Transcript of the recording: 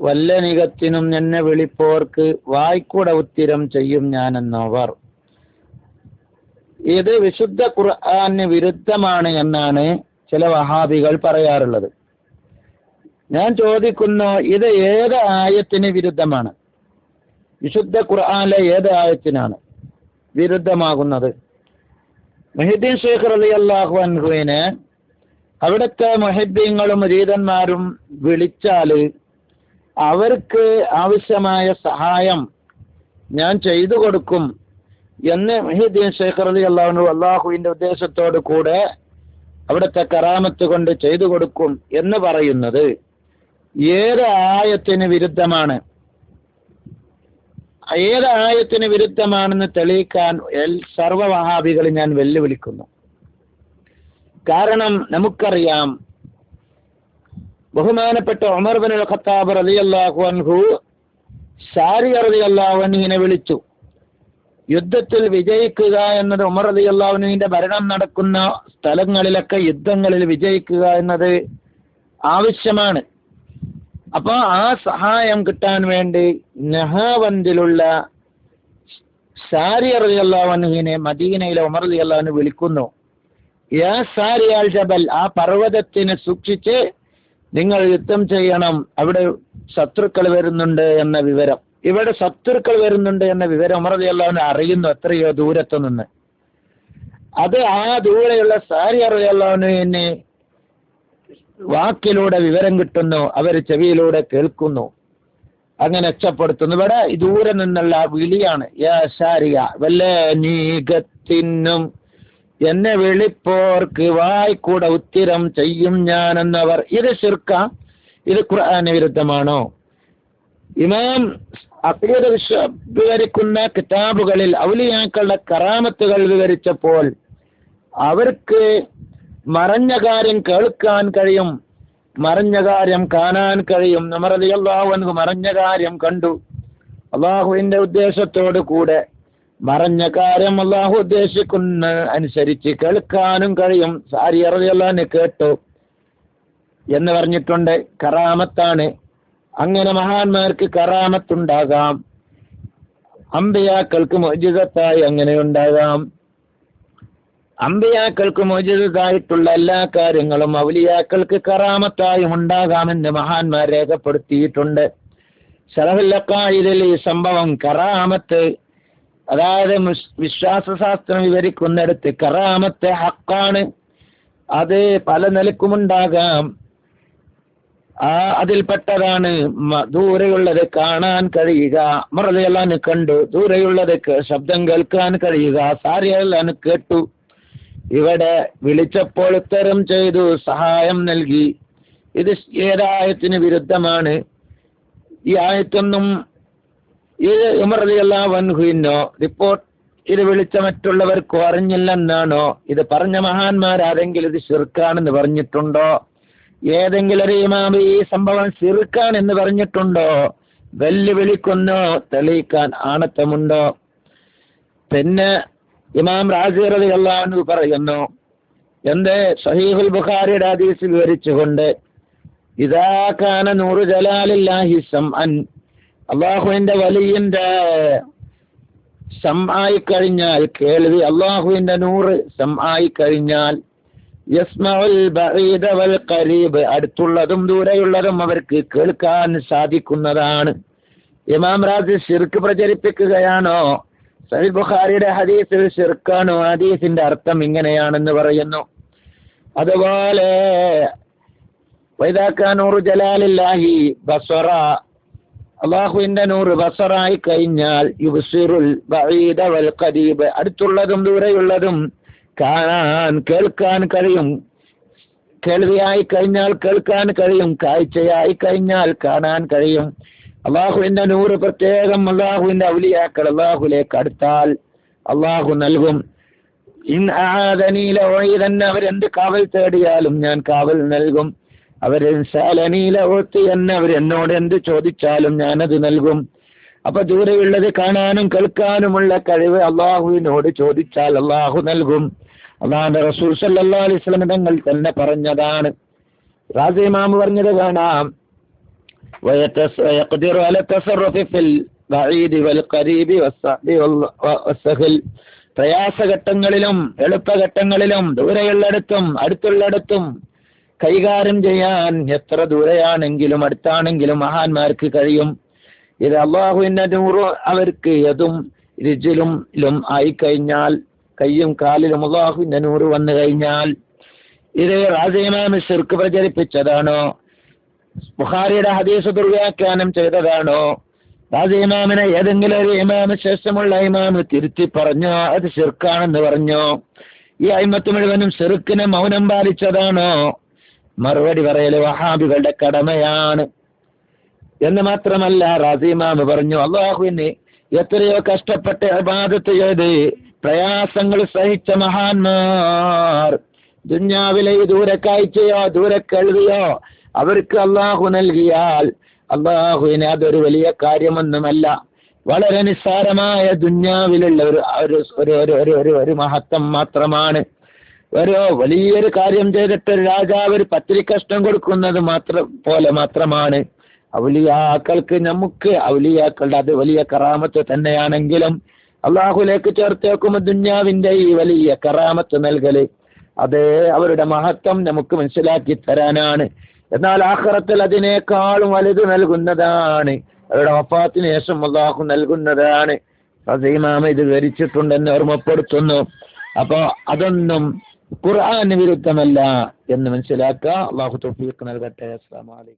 വല്ല നികത്തിനും എന്നെ വിളിപ്പോർക്ക് വായ്ക്കൂട ഉത്തിരം ചെയ്യും ഞാൻ എന്നവർ ഇത് വിശുദ്ധ ഖുർആന് വിരുദ്ധമാണ് എന്നാണ് ചില വഹാബികൾ പറയാറുള്ളത്. ഞാൻ ചോദിക്കുന്നു ഇത് ഏത് ആയത്തിന് വിരുദ്ധമാണ്? വിശുദ്ധ ഖുർആാനിലെ ഏത് ആയത്തിനാണ് വിരുദ്ധമാകുന്നത്? മഹിദ്ദീൻ ഷേഖർ അലി അള്ളാഹു അൻഹുവിനെ അവിടുത്തെ മൊഹിദ്ദീങ്ങളും മുരീതന്മാരും വിളിച്ചാൽ അവർക്ക് ആവശ്യമായ സഹായം ഞാൻ ചെയ്തു കൊടുക്കും എന്ന് മഹിദ്ദീൻ ഷേഖ് അലി അള്ളാഹു അള്ളാഹുവിന്റെ ഉദ്ദേശത്തോട് കൂടെ അവിടുത്തെ കറാമത്ത് കൊണ്ട് ചെയ്തു കൊടുക്കും എന്ന് പറയുന്നത്. ഏത് ആയത്തിന് വിരുദ്ധമാണ്? ഏത് ആയത്തിന് വിരുദ്ധമാണെന്ന് തെളിയിക്കാൻ എൽ സർവവഹാബികളെ ഞാൻ വെല്ലുവിളിക്കുന്നു. കാരണം നമുക്കറിയാം. ബഹുമാനപ്പെട്ട ഉമർ ബിൻ ഖത്താബ് റളിയല്ലാഹു അൻഹു സാരി റളിയല്ലാഹു അൻഹുവിനെ വിളിച്ചു. യുദ്ധത്തിൽ വിജയിക്കുക എന്നത് ഉമർ അള്ളാഹുനുവിന്റെ ഭരണം നടക്കുന്ന സ്ഥലങ്ങളിലൊക്കെ യുദ്ധങ്ങളിൽ വിജയിക്കുക എന്നത് ആവശ്യമാണ്. അപ്പോൾ ആ സഹായം കിട്ടാൻ വേണ്ടി നെഹാവന്തിലുള്ള സാരി അള്ളാഹുനുഹിനെ മദീനയിലെ ഉമർ റളിയല്ലാഹുവിനെ വിളിക്കുന്നു. യാ സാരിയാൽ ജബൽ ആ പർവതത്തിനെ സൂക്ഷിച്ച് നിങ്ങൾ യുദ്ധം ചെയ്യണം. അവിടെ ശത്രുക്കൾ വരുന്നുണ്ട് എന്ന വിവരം. ഇവിടെ ശത്രുക്കൾ വരുന്നുണ്ട് എന്ന വിവരം ഉമർ റളിയല്ലാഹുവിനെ അറിയുന്നു എത്രയോ ദൂരത്തു നിന്ന്. അത് ആ ദൂരെയുള്ള സാരി റളിയല്ലാഹുവിനെ വാക്കിലൂടെ വിവരം കിട്ടുന്നു അവർ ചെവിയിലൂടെ കേൾക്കുന്നു അങ്ങനെ രക്ഷപ്പെടുത്തുന്നു. ഇവിടെ ദൂരെ നിന്നുള്ള വിളിയാണ് യാ ശാരിയ വല്ല നീകത്തിനും എന്നെ വിളിപ്പോർക്ക് വായ്ക്കൂടെ ഉത്തിരം ചെയ്യും ഞാൻ എന്നവർ ഇത് ശിർക്ക ഇത് ഖുർആന് വിരുദ്ധമാണോ? ഇമാം അഖീദ വിശ്വ വിവരിക്കുന്ന കിതാബുകളിൽ ഔലിയാക്കളുടെ കറാമത്തുകൾ വിവരിച്ചപ്പോൾ അവർക്ക് മറഞ്ഞ കാര്യം കേൾക്കാൻ കഴിയും മറഞ്ഞ കാര്യം കാണാൻ കഴിയും. നമ്മൾ അള്ളാഹു മറഞ്ഞ കാര്യം കണ്ടു. അള്ളാഹുവിന്റെ ഉദ്ദേശത്തോടു കൂടെ മറഞ്ഞ കാര്യം അള്ളാഹു ഉദ്ദേശിക്കുന്ന. അനുസരിച്ച് കേൾക്കാനും കഴിയും. സാരി അറിയാൻ കേട്ടു. എന്ന് പറഞ്ഞിട്ടുണ്ട്. കറാമത്താണ്. അങ്ങനെ മഹാന്മാർക്ക് കറാമത്തുണ്ടാകാം. അമ്പയാക്കൾക്ക് മോചിതത്തായി അങ്ങനെ ഉണ്ടാകാം. അമ്പയാക്കൾക്ക് മോചിതായിട്ടുള്ള എല്ലാ കാര്യങ്ങളും ഔലിയാക്കൾക്ക് കറാമത്തായും ഉണ്ടാകാമെന്ന് മഹാന്മാർ രേഖപ്പെടുത്തിയിട്ടുണ്ട്. ശരഹുല്ലക്കായിലെ ഈ സംഭവം കറാമത്ത് അതായത് വിശ്വാസശാസ്ത്രം വിവരിക്കുന്നിടത്ത് കറാമത്തെ ഹക്കാണ്. അത് പല നിലക്കുമുണ്ടാകാം. ആ അതിൽപ്പെട്ടതാണ് ദൂരെയുള്ളത് കാണാൻ കഴിയുക. മുറലയെല്ലാം കണ്ടു. ദൂരെയുള്ളത് ശബ്ദം കേൾക്കാൻ കഴിയുക. സാരിയെല്ലാം കേട്ടു. ഇവിടെ വിളിച്ചപ്പോൾ ഉത്തരം ചെയ്തു. സഹായം നൽകി. ഇത് ഏതായത്തിന് വിരുദ്ധമാണ്. ഈ ആയത്തൊന്നും ഇത് ഉമർ അലിയല്ലാ വൻഹുവിനോ റിപ്പോർട്ട് ഇത് വിളിച്ച മറ്റുള്ളവർക്കോ അറിഞ്ഞില്ലെന്നാണോ? ഇത് പറഞ്ഞ മഹാന്മാരാരെങ്കിലും ഇത് ശിർക്കാണെന്ന് പറഞ്ഞിട്ടുണ്ടോ? ഏതെങ്കിലും ഒരു ഇമാമ ഈ സംഭവം ചെറുക്കാൻ എന്ന് പറഞ്ഞിട്ടുണ്ടോ? വെല്ലുവിളിക്കുന്നോ തെളിയിക്കാൻ ആണത്തമുണ്ടോ? പിന്നെ ഇമാം റാസി അലി അള്ളാഹു പറയുന്നു എന്ത്? സഹീഹുൽ ബുഖാരിയുടെ ഹദീസ് വിവരിച്ചുകൊണ്ട് ഇതാ കാന നൂറ് ജലാലില്ലാഹി സം അൻ അള്ളാഹുവിന്റെ വലിയന്റെ സം കഴിഞ്ഞാൽ കേൾവി. അള്ളാഹുവിന്റെ നൂറ് കഴിഞ്ഞാൽ യസ്മഉൽ ബഈദ വൽ ഖരീബ്. അടുത്തുള്ളതും ദൂരെയുള്ളതും അവർക്ക് കേൾക്കാൻ സാധിക്കുന്നതാണ്. ഇമാം റാസി ഷിർക്ക് പ്രചരിപ്പിക്കുകയാണോ? സഹിൽ ബുഖാരിയുടെ ഹദീസിൽ ഷിർക്കാണോ ഹദീസിന്റെ അർത്ഥം ഇങ്ങനെയാണെന്ന് പറയുന്നു. അതുപോലെ വൈദാക്കാനൂർ ജലാലില്ലാഹി ബസറ അള്ളാഹുവിന്റെ നൂറ് ബസറായി കഴിഞ്ഞാൽ യുസിറുൽ ബഈദ വൽ ഖരീബ് അടുത്തുള്ളതും ദൂരെയുള്ളതും കാണാൻ കേൾക്കാൻ കഴിയും. കേൾവിയായി കഴിഞ്ഞാൽ കേൾക്കാൻ കഴിയും. കാഴ്ചയായി കഴിഞ്ഞാൽ കാണാൻ കഴിയും. അള്ളാഹുവിന്റെ നൂറ് പ്രത്യേകം അള്ളാഹുവിന്റെ ഔലിയാക്കൾ അള്ളാഹുലേക്ക് അടുത്താൽ അള്ളാഹു നൽകും. ഇൻ ആദനീല തന്നെ അവരെന്ത് കാവൽ തേടിയാലും ഞാൻ കാവൽ നൽകും. അവരെനില ഓർത്തി എന്നെ അവരെന്നോട് എന്ത് ചോദിച്ചാലും ഞാനത് നൽകും. അപ്പൊ ദൂരെയുള്ളത് കാണാനും കേൾക്കാനുമുള്ള കഴിവ് അള്ളാഹുവിനോട് ചോദിച്ചാൽ അള്ളാഹു നൽകും. അള്ളാഹുന്റെ റസൂൽ സല്ലാ അലൈസ്ലം തങ്ങൾ തന്നെ പറഞ്ഞതാണ്. റാസിമാമ് പറഞ്ഞത് കാണാം. പ്രയാസഘട്ടങ്ങളിലും എളുപ്പഘട്ടങ്ങളിലും ദൂരെയുള്ളിടത്തും അടുത്തുള്ളിടത്തും കൈകാര്യം ചെയ്യാൻ എത്ര ദൂരെയാണെങ്കിലും അടുത്താണെങ്കിലും മഹാന്മാർക്ക് കഴിയും. ഇത് അള്ളാഹുവിന്റെ നൂറ് അവർക്ക് ഏതും രുചിലും ലും ആയിക്കഴിഞ്ഞാൽ കയ്യും കാലിലും അള്ളാഹുവിന്റെ നൂറ് വന്നു കഴിഞ്ഞാൽ ഇത് റാജയിമാമ് ശിർക്ക് പ്രചരിപ്പിച്ചതാണോ? ബുഖാരിയുടെ ഹദീസ് ദുർവ്യാഖ്യാനം ചെയ്തതാണോ? റാജി ഇമാമിനെ ഏതെങ്കിലും ഒരു ഇമാമ ശേഷമുള്ള ഇമാമ് തിരുത്തി പറഞ്ഞോ അത് ശിർക്കാണെന്ന് പറഞ്ഞോ? ഈ അയിമത്ത് മുഴുവനും ശിർക്കിനെ മൗനം പാലിച്ചതാണോ? മറുപടി പറയൽ വഹാബികളുടെ കടമയാണ്. എന്ന് മാത്രമല്ല റാസിമാമ് പറഞ്ഞു അള്ളാഹുവിന് എത്രയോ കഷ്ടപ്പെട്ട് അബാദത്ത് ചെയ്ത് പ്രയാസങ്ങൾ സഹിച്ച മഹാന്മാർ. ദുഞ്ഞാവിലെ ഈ ദൂരക്കാഴ്ചയോ കഴുതിയോ അവർക്ക് അള്ളാഹു നൽകിയാൽ അള്ളാഹുവിന് അതൊരു വലിയ കാര്യമൊന്നുമല്ല. വളരെ നിസ്സാരമായ ദുഞ്ഞാവിലുള്ള ഒരു ഒരു ഒരു ഒരു ഒരു മഹത്വം മാത്രമാണ്. ഒരു വലിയൊരു കാര്യം ചെയ്തിട്ട് രാജാവ് ഒരു പത്തിരി കഷ്ണം കൊടുക്കുന്നത് മാത്രം പോലെ മാത്രമാണ്. അവലിയാക്കൾക്ക് നമുക്ക് അവലിയാക്കളുടെ അത് വലിയ കറാമത്ത് തന്നെയാണെങ്കിലും അള്ളാഹുലേക്ക് ചേർത്ത് വെക്കുമ്പോൾ ദുന്യാവിന്റെ ഈ വലിയ കറാമത്ത് നൽകൽ അത് അവരുടെ മഹത്വം നമുക്ക് മനസ്സിലാക്കി തരാനാണ്. എന്നാൽ ആഹ്റത്തിൽ അതിനേക്കാളും വലുത് നൽകുന്നതാണ്. അവരുടെ വഫാത്തിന് ശേഷം അള്ളാഹു നൽകുന്നതാണ്. ഫസീമാമ ഇത് ധരിച്ചിട്ടുണ്ടെന്ന് ഓർമ്മപ്പെടുത്തുന്നു. അപ്പോ അതൊന്നും ഖുർആന് വിരുദ്ധമല്ല എന്ന് മനസ്സിലാക്കുക. അള്ളാഹു തൊഫീഖ് നൽകട്ടെ. അസ്സാം അലൈക്കും.